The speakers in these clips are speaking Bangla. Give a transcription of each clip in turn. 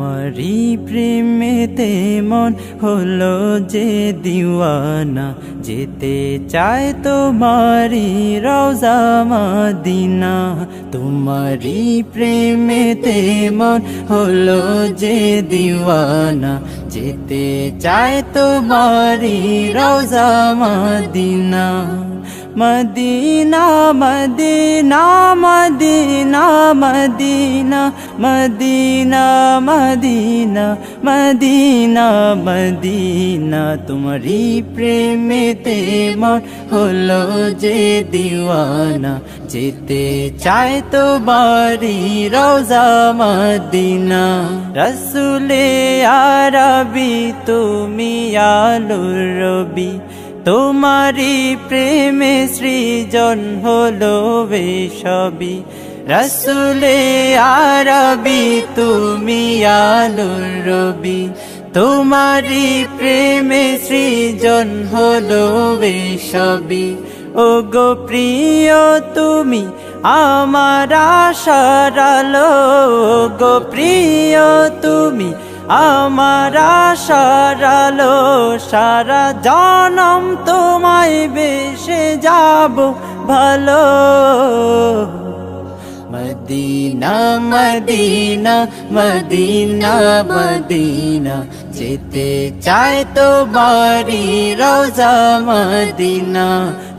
তোমারই প্রেমেতে মন হলো যে দিওয়ানা। যেতে চায় তোমারি রওজা মাদিনা। তোমারই প্রেমেতে মন হলো যে দিওয়ানা। যেতে চায় তোমারি রওজা মাদিনা, মদিনা মদিনা মদিনা মদিনা মদিনা মদিনা মদিনা মদিনা। তোমারি প্রেমেতে মন হলো যে দিওয়ানা, যেতে চায় তো বাড়ি রোজা মদিনা। রসুলে আরবি তুমি আলুর রবি। তোমারি প্রেমে সৃজন হলো বেশবি। রসুলে আরবি তুমি আলুর রবি। তোমারি প্রেমে সৃজন হলো বেশবি। ও গো প্রিয় তুমি, আমার আশারালো গো প্রিয় তুমি আমার সারালো সারা জনম তোমায় বেশে যাব ভালো। মদিনা মদিনা মদিনা মদিনা, যেতে চায় তো বাড়ি রোজা মদিনা।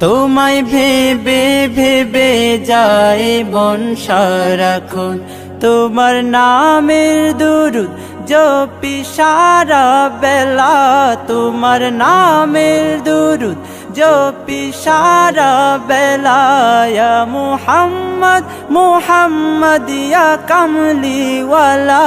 তোমায় ভেবে ভেবে যায় মন সারাক্ষণ তোমার নামের দুরুদ জপি সারা বেলা। তোমার নামের দুরুদ জপি সারা বেলা। মুহাম্মদ মুহাম্মদ ইয়া কামলিওয়ালা।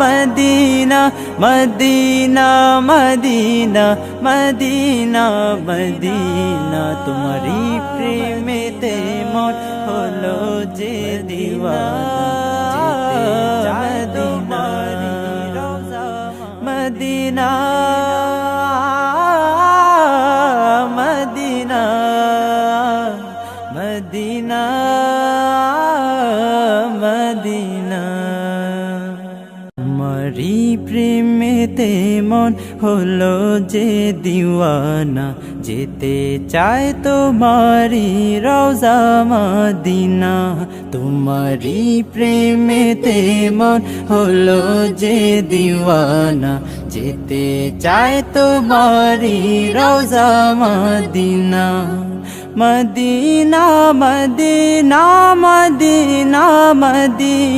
মদিনা মদিনা মদিনা মদিনা মদিনা। তোমারি প্রেমেতে মন হলো যে দিওয়ানা মারি প্রেমেতে মন হলো যে দিওয়ানা। যেতে চায় তোমারি রোজা মদিনা। তোমারি প্রেমেতে মন হলো যে দিওয়ানা। যেতে চায় তোমারি রোজা মদিনা। মদিনা মদিনা মদিনা মদিনা।